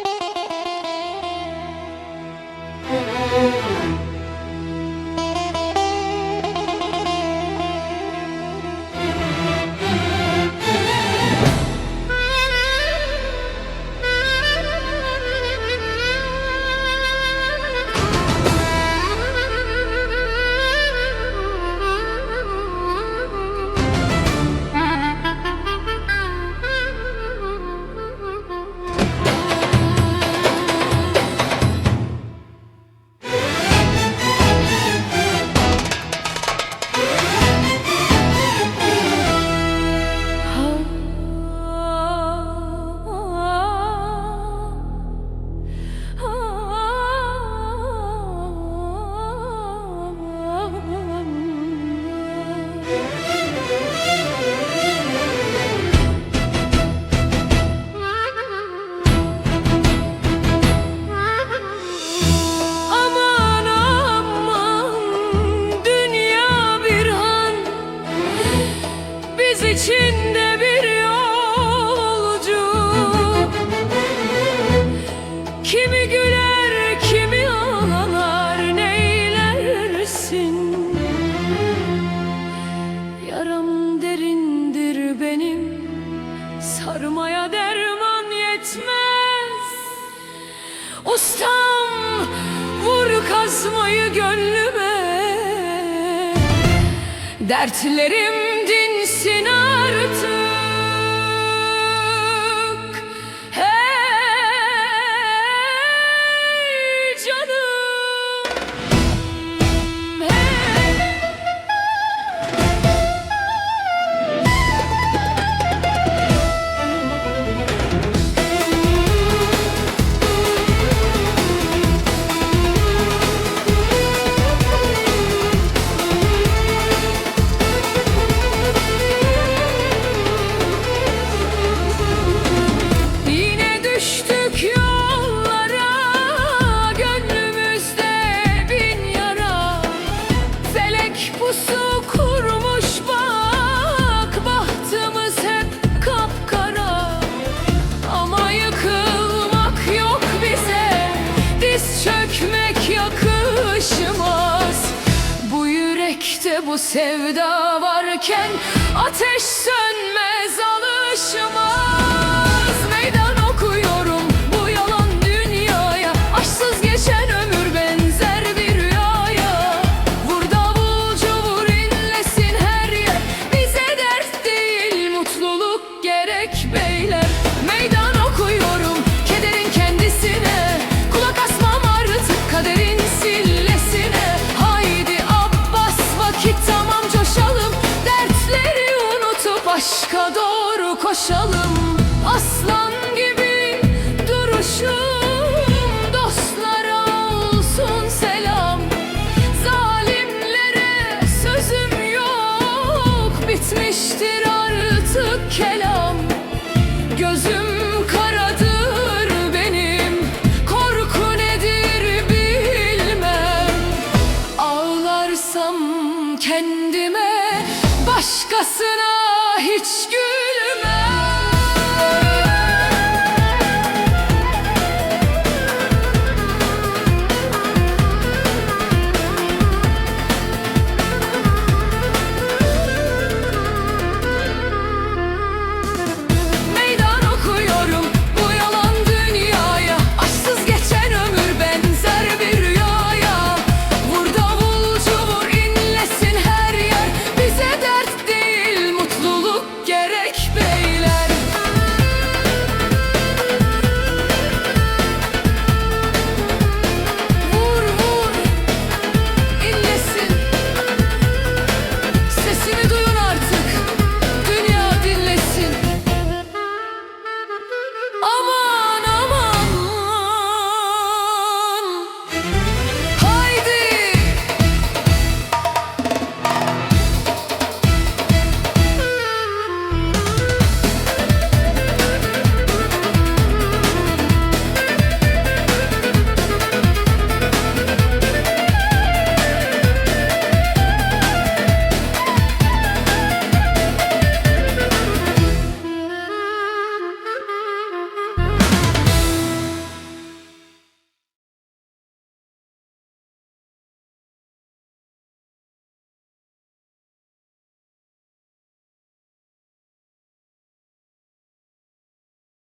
you içinde bir yolcu. Kimi güler kimi ağlar neylersin? Yaram derindir benim Sarmaya derman yetmez. Ustam vur kazmayı gönlüme Dertlerim dinsin artık yürekte bu sevda varken Ateş sönmez alışmaz. Meydan okuyorum bu yalan dünyaya. Aşksız geçen ömür benzer bir rüyaya. Vur davulcu vur inlesin her yer. Bize dert değil mutluluk gerek beyler aşka doğru koşalım Aslan gibi duruşum. Dostlara olsun selam Zalimlere sözüm yok. Bitmiştir artık kelam Gözüm karadır benim. Korku nedir bilmem. Ağlarsam kendime Başkasına hiç gün